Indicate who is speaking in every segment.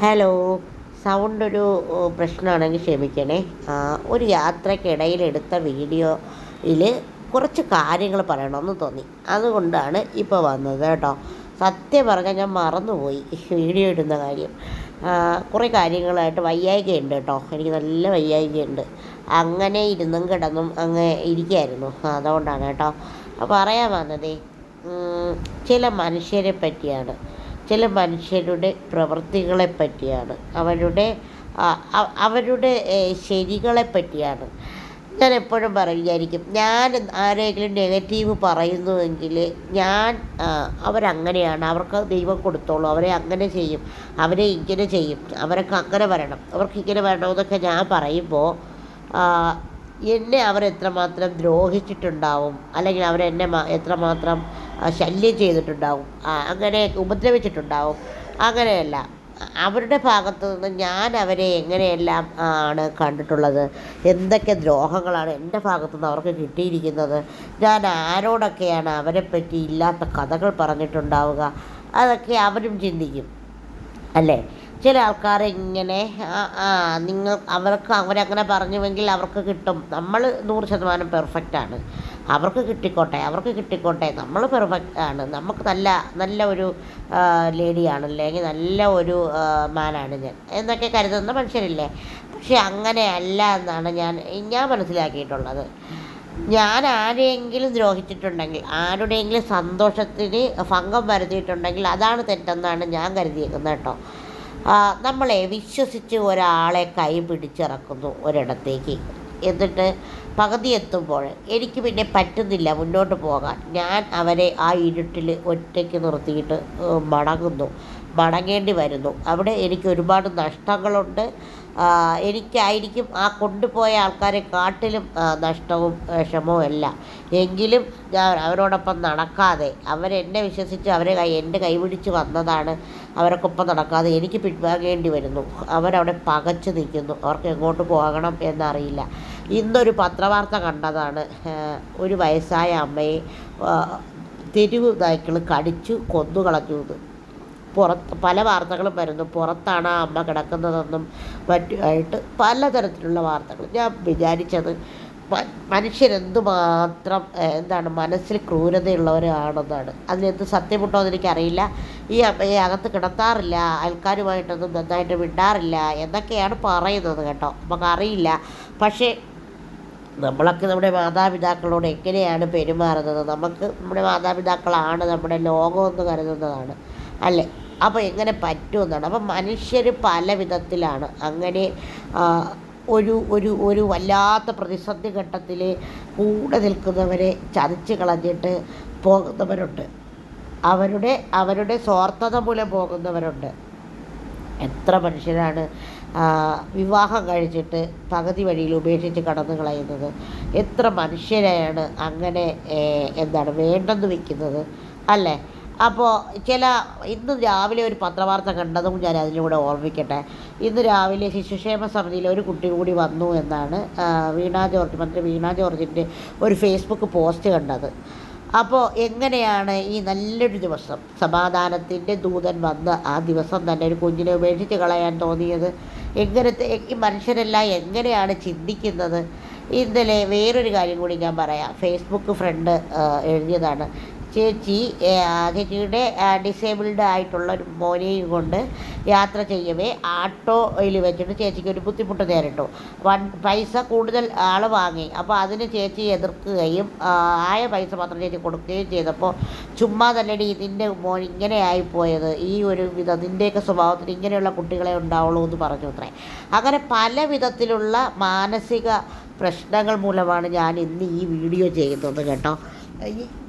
Speaker 1: Hello sound ഒരു പ്രശ്നമാണെങ്കിൽ ക്ഷമിക്കണേ. ഒരു യാത്രക്കിടയിൽ എടുത്ത വീഡിയോയിൽ കുറച്ച് കാര്യങ്ങൾ പറയണമെന്ന് തോന്നി. അതുകൊണ്ടാണ് ഇപ്പോൾ വന്നത് കേട്ടോ. സത്യം പറഞ്ഞാൽ ഞാൻ മറന്നുപോയി വീഡിയോ ഇടുന്ന കാര്യം. കുറേ കാര്യങ്ങളായിട്ട് വയ്യായികയുണ്ട് കേട്ടോ. എനിക്ക് നല്ല വയ്യായികയുണ്ട്. അങ്ങനെ ഇരുന്നും കിടന്നും അങ്ങ് ഇരിക്കുമായിരുന്നു അതുകൊണ്ടാണ് കേട്ടോ. പറയാൻ വന്നതേ ചില മനുഷ്യരെ പറ്റിയാണ്. ചില മനുഷ്യരുടെ പ്രവൃത്തികളെ പറ്റിയാണ് അവരുടെ അവരുടെ ശരികളെ പറ്റിയാണ് ഞാൻ എപ്പോഴും പറയും വിചാരിക്കും ഞാൻ ആരെങ്കിലും നെഗറ്റീവ് പറയുന്നുവെങ്കിൽ ഞാൻ അവരങ്ങനെയാണ്. അവർക്ക് ദൈവം കൊടുത്തോളൂ. അവരെ അങ്ങനെ ചെയ്യും. അവരെ ഇങ്ങനെ ചെയ്യും. അവരൊക്കെ അങ്ങനെ വരണം. അവർക്ക് ഇങ്ങനെ വരണമെന്നൊക്കെ ഞാൻ പറയുമ്പോൾ എന്നെ അവർ എത്രമാത്രം ദ്രോഹിച്ചിട്ടുണ്ടാവും? അല്ലെങ്കിൽ അവരെന്നെ എത്രമാത്രം ശല്യം ചെയ്തിട്ടുണ്ടാവും. അങ്ങനെ ഉപദ്രവിച്ചിട്ടുണ്ടാവും. അങ്ങനെയല്ല. അവരുടെ ഭാഗത്തു നിന്ന് ഞാൻ അവരെ എങ്ങനെയെല്ലാം ആണ് കണ്ടിട്ടുള്ളത്? എന്തൊക്കെ ദ്രോഹങ്ങളാണ് എന്റെ ഭാഗത്തു നിന്ന് അവർക്ക് കിട്ടിയിരിക്കുന്നത്? ഞാൻ ആരോടൊക്കെയാണ് അവരെപ്പറ്റി ഇല്ലാത്ത കഥകൾ പറഞ്ഞിട്ടുണ്ടാവുക? അതൊക്കെ അവരും ചിന്തിക്കും. അല്ലേ? ചില ആൾക്കാർ ഇങ്ങനെ നിങ്ങൾ അവർക്ക് അവരങ്ങനെ പറഞ്ഞുവെങ്കിൽ അവർക്ക് കിട്ടും. നമ്മൾ നൂറ് ശതമാനം പെർഫെക്റ്റാണ് അവർക്ക് കിട്ടിക്കോട്ടെ അവർക്ക് കിട്ടിക്കോട്ടെ. നമ്മൾ പെർഫെക്റ്റ് ആണ്. നമുക്ക് നല്ല നല്ല ഒരു ലേഡിയാണ് അല്ലെങ്കിൽ നല്ല ഒരു മാനാണ് ഞാൻ. എന്നൊക്കെ കരുതുന്ന മനുഷ്യരില്ലേ? പക്ഷെ അങ്ങനെയല്ല എന്നാണ് ഞാൻ ഞാൻ മനസ്സിലാക്കിയിട്ടുള്ളത്. ഞാൻ ആരെയെങ്കിലും ദ്രോഹിച്ചിട്ടുണ്ടെങ്കിൽ ആരുടെയെങ്കിലും സന്തോഷത്തിന് ഭംഗം വരുത്തിയിട്ടുണ്ടെങ്കിൽ അതാണ് തെറ്റെന്നാണ് ഞാൻ കരുതിയേക്കുന്നത് കേട്ടോ. നമ്മളെ വിശ്വസിച്ച് ഒരാളെ കൈ പിടിച്ചിറക്കുന്നു ഒരിടത്തേക്ക്. എന്നിട്ട് പകുതി എത്തുമ്പോൾ എനിക്ക് പിന്നെ പറ്റുന്നില്ല മുന്നോട്ട് പോകാൻ. ഞാൻ അവരെ ആ ഇരുട്ടിൽ ഒറ്റയ്ക്ക് നിർത്തിയിട്ട് മടങ്ങുന്നു. മടങ്ങേണ്ടി വരുന്നു. അവിടെ എനിക്ക് ഒരുപാട് നഷ്ടങ്ങളുണ്ട്. എനിക്കായിരിക്കും ആ കൊണ്ടുപോയ ആൾക്കാരെ കാട്ടിലും നഷ്ടവും വിഷമവും എല്ലാം. എങ്കിലും ഞാൻ അവരോടൊപ്പം നടക്കാതെ അവരെന്നെ വിശ്വസിച്ച് അവരെ കൈ എന്റെ കൈപിടിച്ച് വന്നതാണ് അവർക്കൊപ്പം നടക്കാതെ എനിക്ക് പിൻവാങ്ങേണ്ടി വരുന്നു. അവരവിടെ പകച്ചു നിൽക്കുന്നു. അവർക്ക് എങ്ങോട്ട് പോകണം എന്നറിയില്ല. ഇന്നൊരു പത്രവാർത്ത കണ്ടതാണ്. ഒരു വയസ്സായ അമ്മയെ തെരുവ് നായ്ക്കൾ കടിച്ചു കൊന്നു കളഞ്ഞു എന്ന്. പുറത്ത് പല വാർത്തകളും വരുന്നു. പുറത്താണ് ആ അമ്മ കിടക്കുന്നതെന്നും മറ്റുമായിട്ട് പലതരത്തിലുള്ള വാർത്തകൾ ഞാൻ വിചാരിച്ചത് മനുഷ്യരെന്തുമാത്രം എന്താണ് മനസ്സിൽ ക്രൂരതയുള്ളവരാണെന്നാണ്. അതിനെന്ത് സത്യമുണ്ടോ എന്ന് എനിക്കറിയില്ല. ഈ അമ്മയെ അകത്ത് കിടത്താറില്ല. ആൾക്കാരുമായിട്ടൊന്നും നന്നായിട്ട് വിടാറില്ല എന്നൊക്കെയാണ് പറയുന്നത് കേട്ടോ. നമുക്കറിയില്ല. പക്ഷേ നമ്മളൊക്കെ നമ്മുടെ മാതാപിതാക്കളോട് എങ്ങനെയാണ് പെരുമാറുന്നത്? നമുക്ക് നമ്മുടെ മാതാപിതാക്കളാണ് നമ്മുടെ ലോകമെന്ന് കരുതുന്നതാണ്. അല്ലേ? അപ്പോൾ എങ്ങനെ പറ്റുമെന്നാണ് അപ്പം മനുഷ്യർ പല വിധത്തിലാണ്. അങ്ങനെ ഒരു ഒരു ഒരു വല്ലാത്ത പ്രതിസന്ധി ഘട്ടത്തിൽ കൂടെ നിൽക്കുന്നവരെ ചതിച്ച് കളഞ്ഞിട്ട് പോകുന്നവരുണ്ട്. അവരുടെ അവരുടെ സ്വാർത്ഥത മൂലം പോകുന്നവരുണ്ട്. എത്ര മനുഷ്യരാണ് വിവാഹം കഴിച്ചിട്ട് പകുതി വഴിയിൽ ഉപേക്ഷിച്ച് കടന്നു കളയുന്നത്. എത്ര മനുഷ്യരെയാണ് അങ്ങനെ എന്താണ് വേണ്ടെന്ന് വയ്ക്കുന്നത് അല്ലേ? അപ്പോൾ ചില ഇന്ന് രാവിലെ ഒരു പത്രവാർത്ത കണ്ടതും ഞാൻ അതിലൂടെ ഓർമ്മിക്കട്ടെ. ഇന്ന് രാവിലെ ശിശുക്ഷേമ സമിതിയിൽ ഒരു കുട്ടി കൂടി വന്നു എന്നാണ് വീണ ജോർജ് മന്ത്രി വീണ ജോർജിന്റെ ഒരു ഫേസ്ബുക്ക് പോസ്റ്റ് കണ്ടത്. അപ്പോൾ എങ്ങനെയാണ് ഈ നല്ലൊരു ദിവസം സമാധാനത്തിന്റെ ദൂതൻ വന്ന് ആ ദിവസം തന്നെ ഒരു കുഞ്ഞിനെ ഉപേക്ഷിച്ച് കളയാൻ തോന്നിയത്? എങ്ങനത്തെ ഈ മനുഷ്യരെല്ലാം എങ്ങനെയാണ് ചിന്തിക്കുന്നത്? ഇന്നലെ വേറൊരു കാര്യം കൂടി ഞാൻ പറയാം. ഫേസ്ബുക്ക് ഫ്രണ്ട് എഴുതിയതാണ്. ചേച്ചി ചേച്ചിയുടെ ഡിസേബിൾഡ് ആയിട്ടുള്ള ഒരു മോനെയും കൊണ്ട് യാത്ര ചെയ്യവേ. ആട്ടോയിൽ വെച്ചിട്ട് ചേച്ചിക്ക് ഒരു ബുദ്ധിമുട്ട് നേരിട്ടു. വൺ പൈസ കൂടുതൽ ആൾ വാങ്ങി. അപ്പോൾ അതിന് ചേച്ചി എതിർക്കുകയും ആയ പൈസ മാത്രം ചേച്ചി കൊടുക്കുകയും ചെയ്തപ്പോൾ ചുമ്മാ തന്നെടി ഇതിന്റെ മോൻ ഇങ്ങനെ ആയിപ്പോയത്. ഈ ഒരു വിധ അതിന്റെയൊക്കെ സ്വഭാവത്തിന് ഇങ്ങനെയുള്ള കുട്ടികളെ ഉണ്ടാവുള്ളൂ എന്ന് പറഞ്ഞു അത്രേ. അങ്ങനെ പല വിധത്തിലുള്ള മാനസിക പ്രശ്നങ്ങൾ മൂലമാണ് ഞാൻ ഇന്ന് ഈ വീഡിയോ ചെയ്യുന്നത് കേട്ടോ.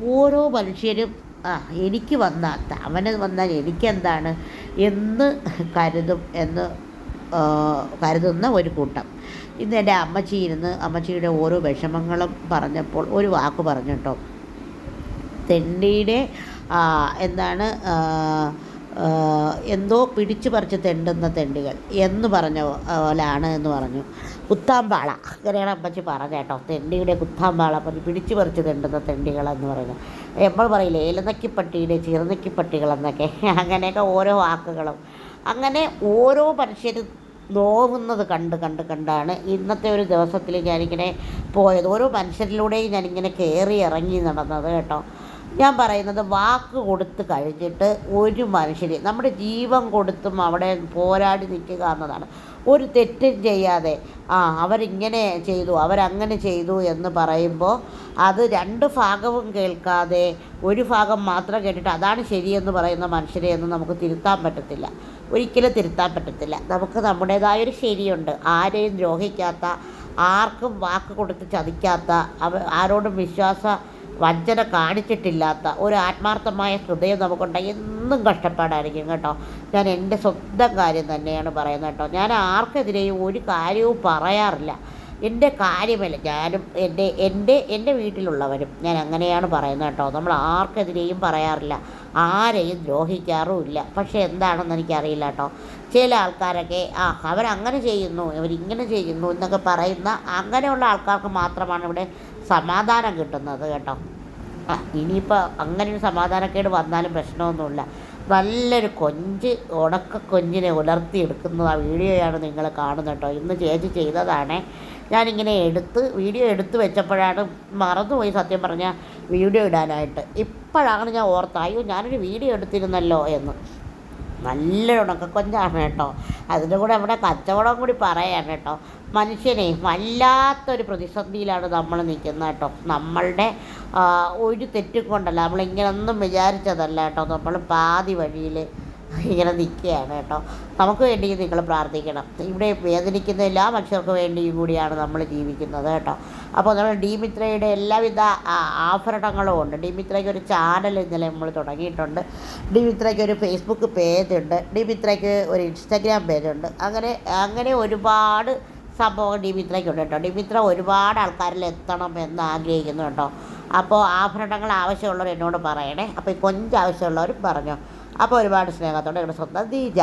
Speaker 1: ഓരോ മനുഷ്യരും ആ എനിക്ക് വന്നാൽ അവന് വന്നാൽ എനിക്കെന്താണ് എന്ന് കരുതും എന്ന് കരുതുന്ന ഒരു കൂട്ടം. ഇന്ന് എന്റെ അമ്മച്ചി ഇരുന്ന് അമ്മച്ചിയുടെ ഓരോ വിഷമങ്ങളും പറഞ്ഞപ്പോൾ ഒരു വാക്ക് പറഞ്ഞു കേട്ടോ തെണ്ടിയുടെ എന്താണ് എന്തോ പിടിച്ചു പറിച്ച് തെണ്ടുന്ന തെണ്ടുകൾ എന്ന് പറഞ്ഞ പോലാണ് എന്ന് പറഞ്ഞു. കുത്താമ്പാള. അങ്ങനെയാണ് അമ്മച്ചി പറഞ്ഞ കേട്ടോ. തെണ്ടിയുടെ കുത്താമ്പാള. പറഞ്ഞ് പിടിച്ചു പറിച്ച് തെണ്ടുന്ന തെണ്ടികളെന്ന് പറയുന്നത്. നമ്മൾ പറയില്ലേ ഏലനക്കിപ്പട്ടിയുടെ ചിറനക്കിപ്പട്ടികൾ എന്നൊക്കെ അങ്ങനെയൊക്കെ ഓരോ വാക്കുകളും. അങ്ങനെ ഓരോ മനുഷ്യരും നോവുന്നത് കണ്ട് കണ്ട് കണ്ടാണ് ഇന്നത്തെ ഒരു ദിവസത്തിൽ ഞാനിങ്ങനെ പോയത്. ഓരോ മനുഷ്യരിലൂടെയും ഞാനിങ്ങനെ കയറി ഇറങ്ങി നടന്നത് കേട്ടോ. ഞാൻ പറയുന്നത് വാക്ക് കൊടുത്ത് കഴിഞ്ഞിട്ട് ഒരു മനുഷ്യന് നമ്മുടെ ജീവൻ കൊടുത്തും അവിടെ പോരാടി നിൽക്കുക എന്നതാണ്. ഒരു തെറ്റും ചെയ്യാതെ ആ അവരിങ്ങനെ ചെയ്തു അവരങ്ങനെ ചെയ്തു എന്ന് പറയുമ്പോൾ അത് രണ്ട് ഭാഗവും കേൾക്കാതെ ഒരു ഭാഗം മാത്രം കേട്ടിട്ട് അതാണ് ശരിയെന്ന് പറയുന്ന മനുഷ്യരെ ഒന്നും നമുക്ക് തിരുത്താൻ പറ്റത്തില്ല. ഒരിക്കലും തിരുത്താൻ പറ്റത്തില്ല. നമുക്ക് നമ്മുടേതായൊരു ശരിയുണ്ട്. ആരെയും ദ്രോഹിക്കാത്ത ആർക്കും വാക്ക് കൊടുത്ത് ചതിക്കാത്ത അവ ആരോടും വിശ്വാസ വഞ്ചന കാണിച്ചിട്ടില്ലാത്ത ഒരു ആത്മാർത്ഥമായ ഹൃദയം നമുക്കുണ്ടെങ്കിൽ എന്നും കഷ്ടപ്പാടായിരിക്കും കേട്ടോ. ഞാൻ എന്റെ സ്വന്തം കാര്യം തന്നെയാണ് പറയുന്നത് കേട്ടോ. ഞാൻ ആർക്കെതിരെയും ഒരു കാര്യവും പറയാറില്ല. എന്റെ കാര്യമല്ല ഞാനും എന്റെ എന്റെ എന്റെ വീട്ടിലുള്ളവരും ഞാൻ അങ്ങനെയാണ് പറയുന്നത് കേട്ടോ. നമ്മൾ ആർക്കെതിരെയും പറയാറില്ല. ആരെയും ദ്രോഹിക്കാറുമില്ല. പക്ഷേ എന്താണെന്ന് എനിക്കറിയില്ല കേട്ടോ. ചില ആൾക്കാരൊക്കെ ആ അവരങ്ങനെ ചെയ്യുന്നു അവരിങ്ങനെ ചെയ്യുന്നു എന്നൊക്കെ പറയുന്ന അങ്ങനെയുള്ള ആൾക്കാർക്ക് മാത്രമാണ് ഇവിടെ സമാധാനം കിട്ടുന്നത് കേട്ടോ. ഇനിയിപ്പോൾ അങ്ങനെ ഒരു സമാധാനക്കേട് വന്നാലും പ്രശ്നമൊന്നുമില്ല. നല്ലൊരു കൊഞ്ച് ഉണക്ക കൊഞ്ചിനെ ഉലർത്തിയെടുക്കുന്ന ആ വീഡിയോയാണ് നിങ്ങൾ കാണുന്നത് കേട്ടോ. ഇന്ന് ചേച്ചി ചെയ്തതാണേ. ഞാനിങ്ങനെ എടുത്ത് വീഡിയോ എടുത്ത് വെച്ചപ്പോഴാണ് മറന്നുപോയി സത്യം പറഞ്ഞാൽ വീഡിയോ ഇടാനായിട്ട്. ഇപ്പോഴാണ് ഞാൻ ഓർത്ത അയ്യോ ഞാനൊരു വീഡിയോ എടുത്തിരുന്നല്ലോ എന്ന്. നല്ലൊരു ഉണക്കക്കൊഞ്ചാണ് കേട്ടോ. അതിന്റെ കൂടെ നമ്മുടെ കച്ചവടം കൂടി പറയാണ് കേട്ടോ. മനുഷ്യനെ വല്ലാത്തൊരു പ്രതിസന്ധിയിലാണ് നമ്മൾ നിൽക്കുന്നത് കേട്ടോ. നമ്മളുടെ ഒരു തെറ്റും കൊണ്ടല്ല നമ്മളിങ്ങനൊന്നും വിചാരിച്ചതല്ല കേട്ടോ. നമ്മൾ പാതി വഴിയിൽ ഇങ്ങനെ നിൽക്കുകയാണ് കേട്ടോ. നമുക്ക് വേണ്ടി നിങ്ങൾ പ്രാർത്ഥിക്കണം. ഇവിടെ വേദനിക്കുന്ന എല്ലാ മനുഷ്യർക്കും വേണ്ടിയും കൂടിയാണ് നമ്മൾ ജീവിക്കുന്നത് കേട്ടോ. അപ്പോൾ നമ്മൾ ഡിമിത്രയുടെ എല്ലാവിധ ആഭരണങ്ങളും ഉണ്ട്. ഡിമിത്രയ്ക്ക് ഒരു ചാനൽ ഇന്നലെ നമ്മൾ തുടങ്ങിയിട്ടുണ്ട്. ഡിമിത്രയ്ക്ക് ഒരു ഫേസ്ബുക്ക് പേജുണ്ട് ഡിമിത്രയ്ക്ക് ഒരു ഇൻസ്റ്റാഗ്രാം പേജുണ്ട് അങ്ങനെ അങ്ങനെ ഒരുപാട് സംഭവം ഡിമിത്രയ്ക്കുണ്ട് കേട്ടോ. ഡിമിത്ര ഒരുപാട് ആൾക്കാരിൽ എത്തണം എന്ന് ആഗ്രഹിക്കുന്നു കേട്ടോ. അപ്പോൾ ആഭരണങ്ങൾ ആവശ്യമുള്ളവർ എന്നോട് പറയണേ. അപ്പോൾ ഈ കൊഞ്ച് ആവശ്യമുള്ളവരും പറഞ്ഞു. അപ്പോൾ ഒരുപാട് സ്നേഹത്തോടെ ഇവിടെ സ്വന്തം ദീജ.